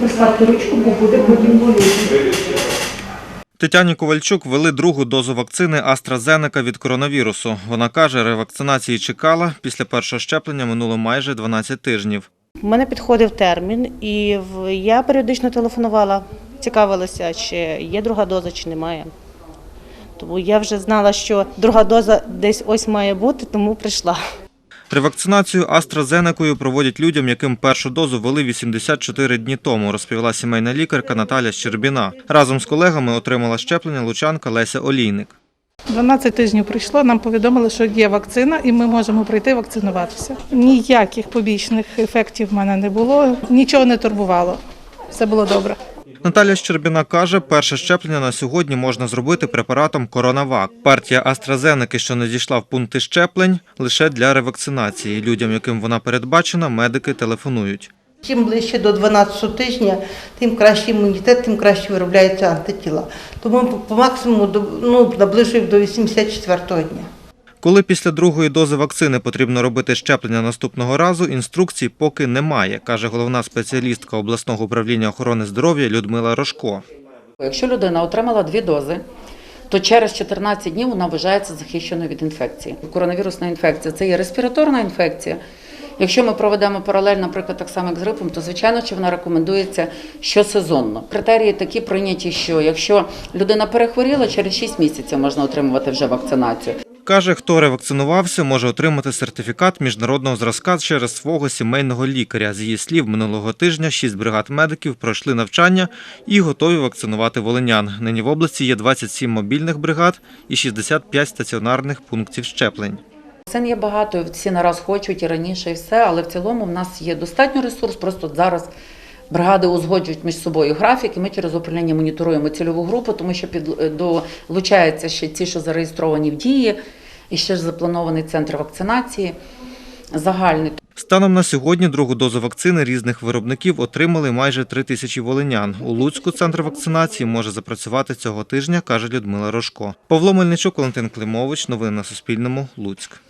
Поставте ручку, бо буде потім боліти. Тетяні Ковальчук ввели другу дозу вакцини AstraZeneca від коронавірусу. Вона каже, ревакцинації чекала. Після першого щеплення минуло майже 12 тижнів. У мене підходив термін, і я періодично телефонувала, цікавилася, чи є друга доза, чи немає. Тому я вже знала, що друга доза десь ось має бути, тому прийшла. Ревакцинацію AstraZeneca проводять людям, яким першу дозу ввели 84 дні тому, розповіла сімейна лікарка Наталя Щербіна. Разом з колегами отримала щеплення лучанка Леся Олійник. 12 тижнів пройшло, нам повідомили, що є вакцина, і ми можемо прийти вакцинуватися. Ніяких побічних ефектів в мене не було, нічого не турбувало. Все було добре. Наталя Щербіна каже, перше щеплення на сьогодні можна зробити препаратом Коронавак. Партія AstraZeneca, що не дійшла в пункти щеплень, лише для ревакцинації. Людям, яким вона передбачена, медики телефонують. Чим ближче до 12 тижня, тим краще імунітет, тим краще виробляються антитіла. Тому по- максимуму ну, наближуємо до 84-го дня. Коли після другої дози вакцини потрібно робити щеплення наступного разу, інструкцій поки немає, каже головна спеціалістка обласного управління охорони здоров'я Людмила Рожко. Якщо людина отримала дві дози, то через 14 днів вона вважається захищеною від інфекції. Коронавірусна інфекція це є респіраторна інфекція. Якщо ми проведемо паралель, наприклад, так само як з грипом, то звичайно, що вона рекомендується щосезонно. Критерії такі прийняті, що якщо людина перехворіла, через 6 місяців можна отримувати вже вакцинацію. Каже, хто ревакцинувався, може отримати сертифікат міжнародного зразка через свого сімейного лікаря. З її слів, минулого тижня шість бригад медиків пройшли навчання і готові вакцинувати волинян. Нині в області є 27 мобільних бригад і 65 стаціонарних пунктів щеплень. Вакцин є багато, всі нараз хочуть і раніше, і все, але в цілому в нас є достатньо ресурс. Просто зараз бригади узгоджують між собою графік, і ми через управління моніторуємо цільову групу, тому що під, долучаються ще ті, що зареєстровані в дії, і ще ж запланований центр вакцинації загальний. Станом на сьогодні другу дозу вакцини різних виробників отримали майже три тисячі волинян. У Луцьку центр вакцинації може запрацювати цього тижня, каже Людмила Рожко. Павло Мельничук, Валентин Климович. Новини на Суспільному. Луцьк.